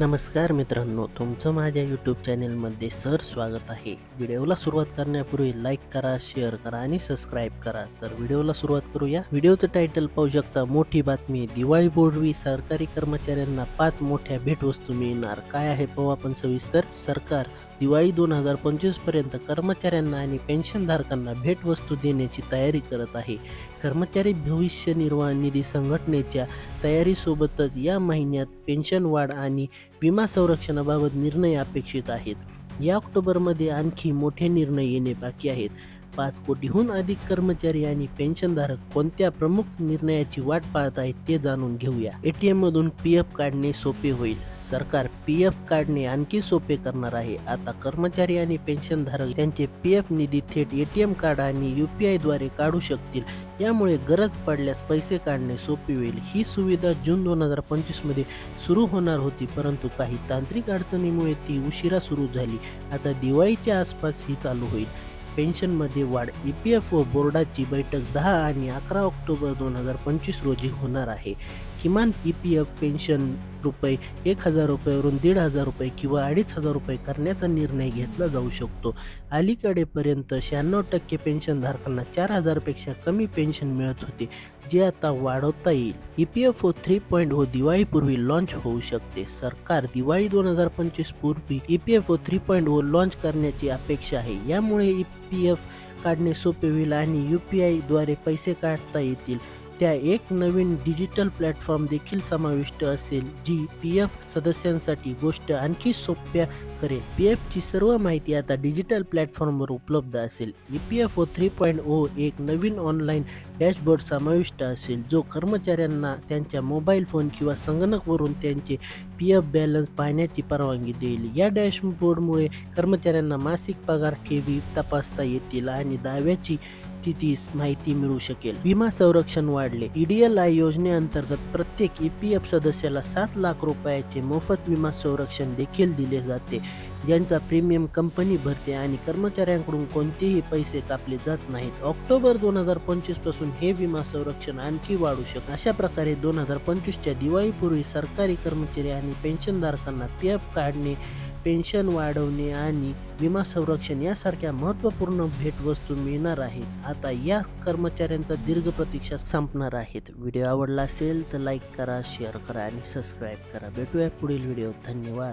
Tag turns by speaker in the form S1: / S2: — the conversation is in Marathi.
S1: नमस्कार मित्रांनो तुमचं माझ्या यूट्यूब चॅनेलमध्ये सर स्वागत आहे. व्हिडिओला सुरुवात करण्यापूर्वी लाईक करा शेअर करा आणि सबस्क्राईब करा. तर व्हिडिओला सुरुवात करूया. व्हिडिओचं टायटल पाहू शकता मोठी बातमी दिवाळीपूर्वी सरकारी कर्मचाऱ्यांना पाच मोठ्या भेटवस्तू मिळणार. काय आहे पाहू आपण सविस्तर. सरकार दिवाळी दोन हजार पंचवीसपर्यंत कर्मचाऱ्यांना आणि पेन्शनधारकांना भेटवस्तू देण्याची तयारी करत आहे. कर्मचारी भविष्य निर्वाह निधी संघटनेच्या तयारीसोबतच या महिन्यात पेन्शन वाढ आणि विमा संरक्षणाबाबत निर्णय अपेक्षित आहेत. या ऑक्टोबरमध्ये आणखी मोठे निर्णय येणे बाकी आहेत. पाच कोटीहून अधिक कर्मचारी आणि पेन्शनधारक कोणत्या प्रमुख निर्णयाची वाट पाहत आहेत ते जाणून घेऊया. एटीएम मधून पी एफ काढणे सोपे होईल. सरकार पी एफ काढणे आणखी सोपे करणार आहे. आता कर्मचारी आणि पेन्शनधारक त्यांचे पी एफ निधी थेट एटीएम कार्ड आणि यू पी आयद्वारे काढू शकतील. यामुळे गरज पडल्यास पैसे काढणे सोपे होईल. ही सुविधा जून दोन हजार पंचवीसमध्ये सुरू होणार होती परंतु काही तांत्रिक अडचणीमुळे ती उशिरा सुरू झाली. आता दिवाळीच्या आसपास ही चालू होईल. पेन्शनमध्ये वाढ ई पी एफ ओ बोर्डाची बैठक दहा आणि अकरा ऑक्टोबर दोन हजार पंचवीस रोजी होणार आहे. किमान ई पी एफ पेन्शन रुपये एक हजार रुपयावरून दीड हजार रुपये किंवा अडीच हजार रुपये करण्याचा निर्णय घेतला जाऊ शकतो. अलीकडेपर्यंत शहाण्णव टक्के पेन्शनधारकांना चार हजारपेक्षा कमी पेन्शन मिळत होते जे आता वाढवता येईल. E P F O three point O दिवाळीपूर्वी launch होऊ शकते. सरकार दिवाळी दोन हजार पंचवीस पूर्वी E P F O three point O launch करण्याची अपेक्षा आहे. यामुळे ई पी एफ काढणे सोपे होईल आणि यू पी आयद्वारे पैसे काढता येतील. त्या एक नवीन डिजिटल प्लॅटफॉर्म देखील समाविष्ट असेल जी पी एफ सदस्यांसाठी गोष्ट आणखी सोप्या करेल पी एफची सर्व माहिती आता डिजिटल प्लॅटफॉर्मवर उपलब्ध असेल. E P F O three point O एक नवीन ऑनलाईन डॅशबोर्ड समाविष्ट असेल जो कर्मचाऱ्यांना त्यांच्या मोबाईल फोन किंवा संगणकवरून त्यांचे पी एफ बॅलन्स पाहण्याची परवानगी देईल. या डॅशबोर्डमुळे कर्मचाऱ्यांना मासिक पगार ठेवी तपासता येतील आणि दाव्याची स्थिती माहिती मिळू शकेल. विमा संरक्षण वाढले. ईडीएल आय योजनेअंतर्गत प्रत्येक ई पी एफ सदस्याला सात लाख रुपयाचे मोफत विमा संरक्षण देखील दिले जाते. ज्यांचा प्रीमियम कंपनी भरते आणि कर्मचाऱ्यांकडून कोणतेही पैसे कापले जात नाहीत. ऑक्टोबर दोन हजार पंचवीसपासून हे विमा संरक्षण आणखी वाढू शकते. अशा प्रकारे दोन हजार पंचवीसच्या दिवाळीपूर्वी सरकारी कर्मचारी आणि पेन्शनधारकांना पी एफ काढणे पेन्शन वाढवणे आणि विमा संरक्षण यासारख्या महत्त्वपूर्ण भेटवस्तू मिळणार आहेत. आता या कर्मचाऱ्यांचा दीर्घ प्रतीक्षा संपणार आहेत. व्हिडिओ आवडला असेल तर लाईक करा शेअर करा आणि सबस्क्राईब करा. भेटूया पुढील व्हिडिओ धन्यवाद.